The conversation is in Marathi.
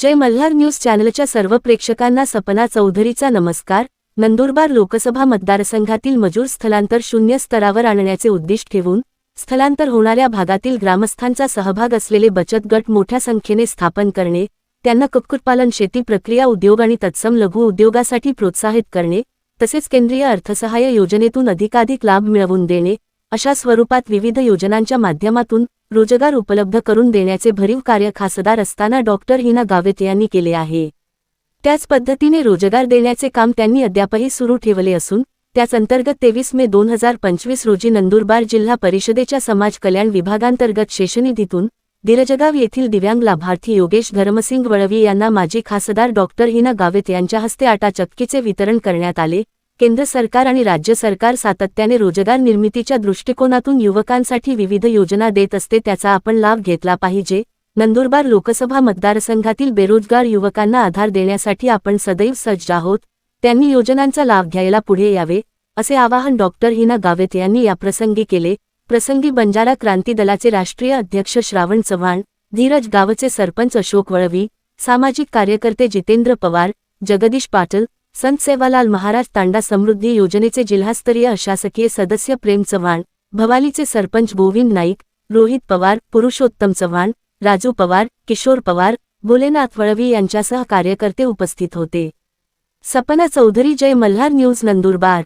जय मल्हार न्यूज चॅनलच्या सर्व प्रेक्षकांना सपना चौधरीचा नमस्कार. नंदुरबार लोकसभा मतदारसंघातील मजूर स्थलांतर शून्य स्तरावर आणण्याचे उद्दिष्ट ठेवून स्थलांतर होणाऱ्या भागातील ग्रामस्थांचा सहभाग असलेले बचत गट मोठ्या संख्येने स्थापन करणे त्यांना कुक्कुटपालन शेती प्रक्रिया उद्योग आणि तत्सम लघु उद्योगासाठी प्रोत्साहित करणे तसेच केंद्रीय अर्थसहाय्य योजनेतून अधिकाधिक लाभ मिळवून देणे अशा स्वरूपात विविध योजनांच्या माध्यमातून रोजगार उपलब्ध करून देण्याचे भरीव कार्य खासदार असताना डॉक्टर हिना गावित यांनी केले आहे. त्याच पद्धतीने रोजगार देण्याचे काम त्यांनी अद्यापही सुरू ठेवले असून त्याच अंतर्गत तेवीस मे दोन हजार पंचवीस रोजी नंदुरबार जिल्हा परिषदेच्या समाज कल्याण विभागांतर्गत शेषनिधीतून दिरजगाव येथील दिव्यांग लाभार्थी योगेश धर्मसिंग वळवी यांना माजी खासदार डॉक्टर हिना गावित यांच्या हस्ते आटा चक्कीचे वितरण करण्यात आले. केंद्र सरकार आणि राज्य सरकार सातत्याने रोजगार निर्मितीच्या दृष्टिकोनातून युवकांसाठी विविध योजना देत असते त्याचा आपण लाभ घेतला पाहिजे. नंदुरबार लोकसभा मतदारसंघातील बेरोजगार युवकांना आधार देण्यासाठी आपण सदैव सज्ज आहोत. त्यांनी योजनांचा लाभ घ्यायला पुढे यावे असे आवाहन डॉक्टर हिना गावेत यांनी याप्रसंगी केले. प्रसंगी बंजारा क्रांती दलाचे राष्ट्रीय अध्यक्ष श्रावण चव्हाण धीरज गावचे सरपंच अशोक वळवी सामाजिक कार्यकर्ते जितेंद्र पवार जगदीश पाटील संत सेवालाल महाराज तांडा समृद्धी योजनेचे जिल्हास्तरीय अशासकीय सदस्य प्रेम चव्हाण भवालीचे सरपंच गोविंद नाईक रोहित पवार पुरुषोत्तम चव्हाण राजू पवार किशोर पवार भोलेनाथ वळवी यांच्यासह कार्यकर्ते उपस्थित होते. सपना चौधरी जय मल्हार न्यूज नंदुरबार.